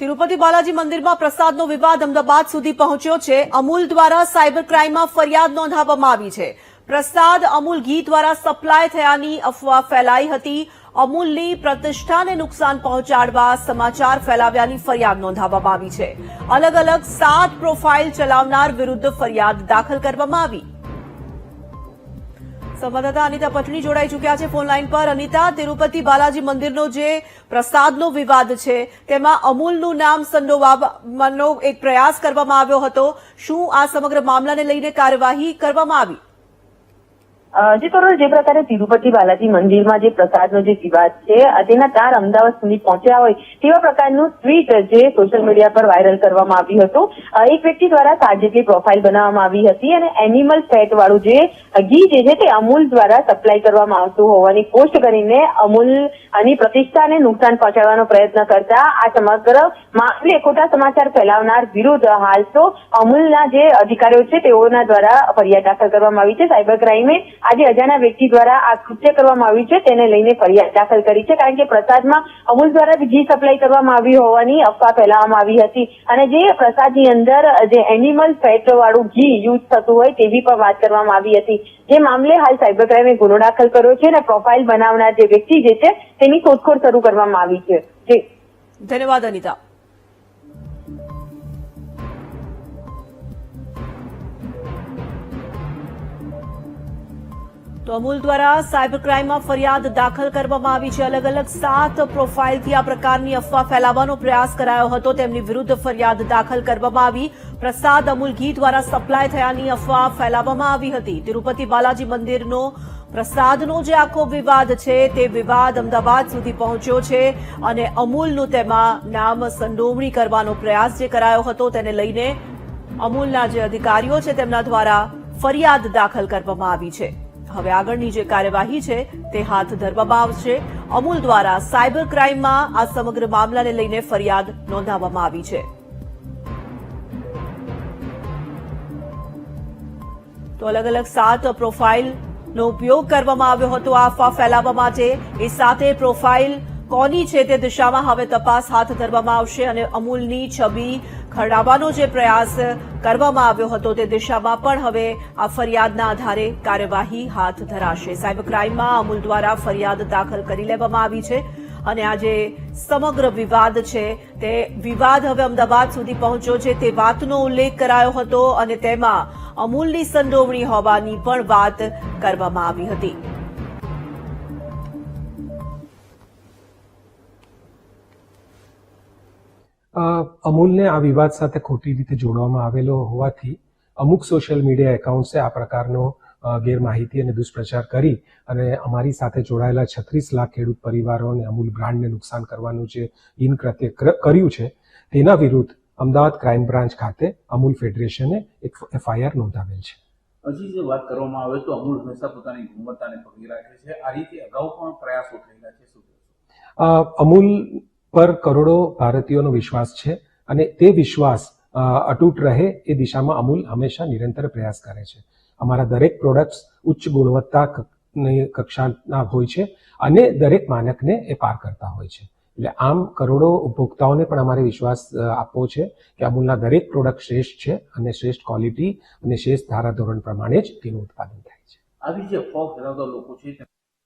તિરુપતિ બાલાજી મંદિરમાં પ્રસાદનો વિવાદ અમદાવાદ સુધી પહોંચ્યો છે. અમૂલ દ્વારા સાયબર ક્રાઇમમાં ફરિયાદ નોંધાવવામાં આવી છે. પ્રસાદ અમૂલ ઘી દ્વારા સપ્લાય થયાની અફવા ફેલાઈ હતી. અમૂલની પ્રતિષ્ઠાને નુકસાન પહોંચાડવા સમાચાર ફેલાવ્યાની ફરિયાદ નોંધાવવામાં આવી છે. અલગ અલગ સાત પ્રોફાઇલ ચલાવનાર વિરુદ્ધ ફરિયાદ દાખલ કરવામાં આવી. સંવાદદાતા અનિતા પટણી જોડાઈ ચૂક્યા છે ફોનલાઈન પર. અનિતા, તિરુપતિ બાલાજી મંદિરનો જે પ્રસાદનો વિવાદ છે, તેમાં અમૂલનું નામ સંડોવાનો એક પ્રયાસ કરવામાં આવ્યો હતો. શું આ સમગ્ર મામલાને લઈને કાર્યવાહી કરવામાં આવી? જે કરોડ જે પ્રકારે તિરુપતિ બાલાજી મંદિરમાં જે પ્રસાદનો જે વિવાદ છે તેના તાર અમદાવાદ સુધી પહોંચ્યા હોય તેવા પ્રકારનું ટ્વીટ જે સોશિયલ મીડિયા પર વાયરલ કરવામાં આવ્યું હતું. એક વ્યક્તિ દ્વારા સાત જેટલી પ્રોફાઇલ બનાવવામાં આવી હતી અને એનિમલ ફેટ વાળું જે ઘી જે છે તે અમૂલ દ્વારા સપ્લાય કરવામાં આવતું હોવાની પોસ્ટ કરીને અમૂલ આની પ્રતિષ્ઠાને નુકસાન પહોંચાડવાનો પ્રયત્ન કરતા આ સમગ્ર મામલે ખોટા સમાચાર ફેલાવનાર વિરુદ્ધ હાલ તો અમૂલના જે અધિકારીઓ છે તેઓના દ્વારા ફરિયાદ દાખલ કરવામાં આવી છે. સાયબર ક્રાઇમે આજે અજાણા વ્યક્તિ દ્વારા આ કૃત્ય કરવામાં આવ્યું છે. તેને લઈને ફરિયાદ દાખલ કરી છે. કારણ કે પ્રસાદમાં અમૂલ દ્વારા ઘી સપ્લાય કરવામાં આવી હોવાની અફવા ફેલાવવામાં આવી હતી. અને જે પ્રસાદની અંદર જે એનિમલ ફેટ વાળું ઘી યુઝ થતું હોય તેવી પણ વાત કરવામાં આવી હતી. જે મામલે હાલ સાયબર ક્રાઇમે ગુનો દાખલ કર્યો છે અને પ્રોફાઇલ બનાવનાર જે વ્યક્તિ જે છે, તેની શોધખોળ શરૂ કરવામાં આવી છે. ધન્યવાદ, અનિતા. તો અમૂલ દ્વારા સાયબર ક્રાઇમમાં ફરિયાદ દાખલ કરવામાં આવી છે. અલગ અલગ સાત પ્રોફાઇલથી આ પ્રકારની અફવા ફેલાવવાનો પ્રયાસ કરાયો હતો. તેમની વિરુદ્ધ ફરિયાદ દાખલ કરવામાં આવી. પ્રસાદ અમૂલ ઘી દ્વારા સપ્લાય થયાની અફવા ફેલાવવામાં આવી હતી. તિરુપતિ બાલાજી મંદિરનો પ્રસાદનો જે આખો વિવાદ છે તે વિવાદ અમદાવાદ સુધી પહોંચ્યો છે અને અમૂલનું તેમાં નામ સંડોવણી કરવાનો પ્રયાસ જે કરાયો હતો તેને લઈને અમૂલના જે અધિકારીઓ છે તેમના દ્વારા ફરિયાદ દાખલ કરવામાં આવી છે. હવે આગળની જે કાર્યવાહી છે, તે હાથ ધરવામાં આવશે. અમૂલ દ્વારા સાયબર ક્રાઇમમાં આ સમગ્ર મામલાને લઈને ફરિયાદ નોંધાવવામાં આવી છે. તો અલગ અલગ સાત પ્રોફાઇલનો ઉપયોગ કરવામાં આવ્યો હતો અફવા ફેલાવવા માટે. એ સાથે પ્રોફાઇલ કોની છે તે દિશામાં હવે તપાસ હાથ ધરવામાં આવશે અને અમૂલની છબી ખરડાવવાનો જે પ્રયાસ કરવામાં આવ્યો હતો તે દિશામાં પણ હવે આ ફરિયાદના આધારે કાર્યવાહી હાથ ધરાશે. સાયબર ક્રાઇમમાં અમૂલ દ્વારા ફરિયાદ દાખલ કરી લેવામાં આવી છે અને આ જે સમગ્ર વિવાદ છે તે વિવાદ હવે અમદાવાદ સુધી પહોંચ્યો છે તે વાતનો ઉલ્લેખ કરાયો હતો અને તેમાં અમૂલની સંડોવણી હોવાની પણ વાત કરવામાં આવી હતી. અમૂલને આ વિવાદ સાથે ખોટી રીતે જોડવામાં આવેલો હોવાથી અમુક સોશિયલ મીડિયા એકાઉન્ટ્સે આ પ્રકારનો ગેરમાહિતી અને દુષ્પ્રચાર કરી અને અમારી સાથે જોડાયેલા છત્રીસ લાખ ખેડૂત પરિવારોને અમૂલ બ્રાન્ડને નુકસાન કરવાનું જે ઇનકૃત્ય કૃત્ય કર્યું છે તેના વિરુદ્ધ અમદાવાદ ક્રાઇમ બ્રાન્ચ ખાતે અમૂલ ફેડરેશને એક એફઆઈઆર નોંધાવેલ છે. હજી જે વાત કરવામાં આવે તો અમૂલ હંમેશા પોતાની ગુણવત્તાને પકડી રાખે છે. આ રીતે અગાઉ પણ પ્રયાસો થયેલા છે અમૂલ પર કરોડો ભારતીયોનો વિશ્વાસ છે અને તે વિશ્વાસ અતૂટ રહે એ દિશામાં અમૂલ હંમેશા નિરંતર પ્રયાસ કરે છે. અમારા દરેક પ્રોડક્ટ્સ ઉચ્ચ ગુણવત્તા કક્ષાના હોય છે અને દરેક માનકને એ પાર કરતા હોય છે. એટલે આમ કરોડો ઉપભોક્તાઓને પણ અમારે વિશ્વાસ આપવો છે કે અમૂલના દરેક પ્રોડક્ટ શ્રેષ્ઠ છે અને શ્રેષ્ઠ ક્વોલિટી અને શ્રેષ્ઠ ધારાધોરણ પ્રમાણે જ તેનું ઉત્પાદન થાય છે. આવી જે ફોગ ધરાવતા લોકો છે